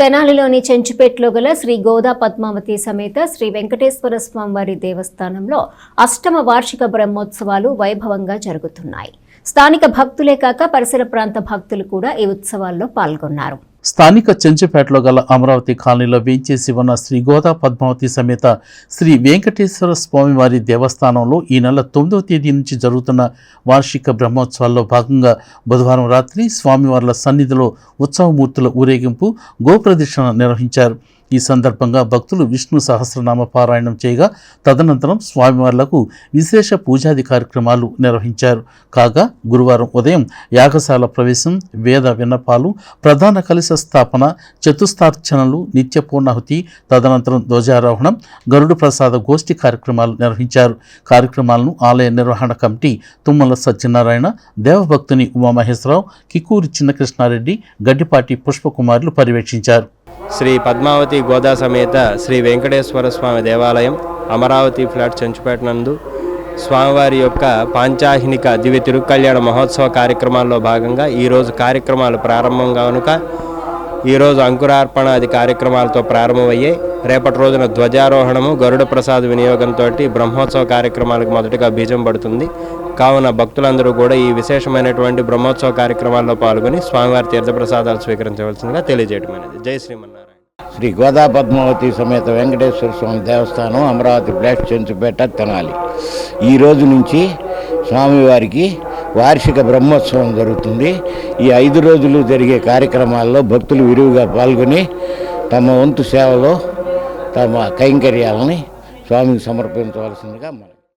తెనాలిలోని చెంచుపేటలో గల శ్రీ గోదా పద్మావతి సమేత శ్రీ వెంకటేశ్వర స్వామివారి దేవస్థానంలో అష్టమ వార్షిక బ్రహ్మోత్సవాలు వైభవంగా జరుగుతున్నాయి. స్థానిక భక్తులే కాక పరిసర ప్రాంత భక్తులు కూడా ఈ ఉత్సవాల్లో పాల్గొన్నారు. స్థానిక చెంచుపేటలో గల అమరావతి కాలనీలో వేంచేసి ఉన్న శ్రీ గోదా పద్మావతి సమేత శ్రీ వెంకటేశ్వర స్వామివారి దేవస్థానంలో ఈ నెల తొమ్మిదవ తేదీ నుంచి జరుగుతున్న వార్షిక బ్రహ్మోత్సవాల్లో భాగంగా బుధవారం రాత్రి స్వామివార్ల సన్నిధిలో ఉత్సవమూర్తుల ఊరేగింపు గోప్రదక్షిణ నిర్వహించారు. ఈ సందర్భంగా భక్తులు విష్ణు సహస్రనామ పారాయణం చేయగా తదనంతరం స్వామివార్లకు విశేష పూజాది కార్యక్రమాలు నిర్వహించారు. కాగా గురువారం ఉదయం యాగశాల ప్రవేశం వేద విన్నపాలు ప్రధాన కలశ స్థాపన చతుస్థార్చనలు నిత్య పూర్ణాహుతి తదనంతరం ధ్వజారోహణం గరుడు ప్రసాద గోష్ఠి కార్యక్రమాలు నిర్వహించారు. కార్యక్రమాలను ఆలయ నిర్వహణ కమిటీ తుమ్మల సత్యనారాయణ దేవభక్తుని ఉమామహేశ్వరరావు కిక్కూరి చిన్నకృష్ణారెడ్డి గడ్డిపాటి పుష్పకుమారులు పర్యవేక్షించారు. శ్రీ పద్మావతి గోదా సమేత శ్రీ వెంకటేశ్వర స్వామి దేవాలయం అమరావతి ఫ్లాట్ చెంచుపేట నందు. స్వామివారి యొక్క పాంచాహినిక దివ్య తిరుకల్యాణ మహోత్సవ కార్యక్రమాల్లో భాగంగా ఈరోజు కార్యక్రమాలు ప్రారంభం కనుక ఈరోజు అంకురార్పణాది కార్యక్రమాలతో ప్రారంభమయ్యాయి రేపటి రోజున ధ్వజారోహణము గరుడ ప్రసాద్ వినియోగంతో బ్రహ్మోత్సవ కార్యక్రమాలకు మొదటగా బీజం పడుతుంది. కావున భక్తులందరూ కూడా ఈ విశేషమైనటువంటి బ్రహ్మోత్సవ కార్యక్రమాల్లో పాల్గొని స్వామివారి తీర్థప్రసాదాలు స్వీకరించవలసిందిగా తెలియజేయటమైనది. జై శ్రీమన్నారాయణ. శ్రీ గోదా పద్మావతి సమేత వెంకటేశ్వర స్వామి దేవస్థానం అమరావతి బ్లాక్ చెంచుపేట తెనాలి. ఈ రోజు నుంచి స్వామివారికి వార్షిక బ్రహ్మోత్సవం జరుగుతుంది. ఈ ఐదు రోజులు జరిగే కార్యక్రమాల్లో భక్తులు విరివిగా పాల్గొని తమ వంతు సేవలో తమ కైంకర్యాలని స్వామికి సమర్పించవలసిందిగా మనం